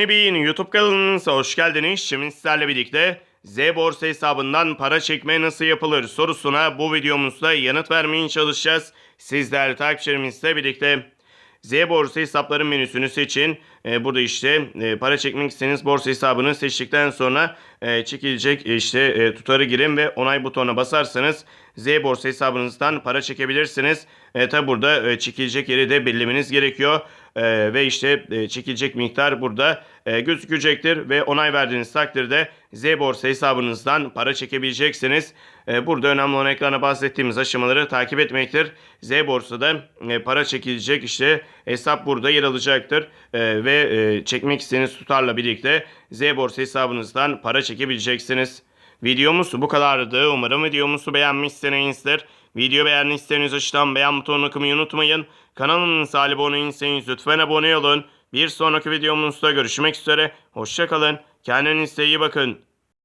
Nebi'nin YouTube kanalınıza hoş geldiniz. Şimdi sizlerle birlikte Z borsa hesabından para çekme nasıl yapılır sorusuna bu videomuzda yanıt vermeye çalışacağız. Sizler takipçilerimizle birlikte Z borsa hesapların menüsünü seçin. Ee, burada işte e, para çekmek istediğiniz borsa hesabını seçtikten sonra e, çekilecek işte e, tutarı girin ve onay butonuna basarsanız Z borsa hesabınızdan para çekebilirsiniz. E, Tabi burada e, çekilecek yeri de belirlemeniz gerekiyor. E, ve işte e, çekilecek miktar burada e, gözükecektir ve onay verdiğiniz takdirde Z borsa hesabınızdan para çekebileceksiniz. E, burada önemli olan ekrana bahsettiğimiz aşamaları takip etmektir. Z borsada e, para çekilecek işte hesap burada yer alacaktır ve çekmek istediğiniz tutarla birlikte Z borsa hesabınızdan para çekebileceksiniz. Videomuz bu kadardı. Umarım videomuzu beğenmişsinizdir. Video beğendiyseniz aşağıdan beğen butonuna kımayı unutmayın. Kanalımıza abone değilseniz lütfen abone olun. Bir sonraki videomuzda görüşmek üzere. Hoşçakalın. Kendinize iyi bakın.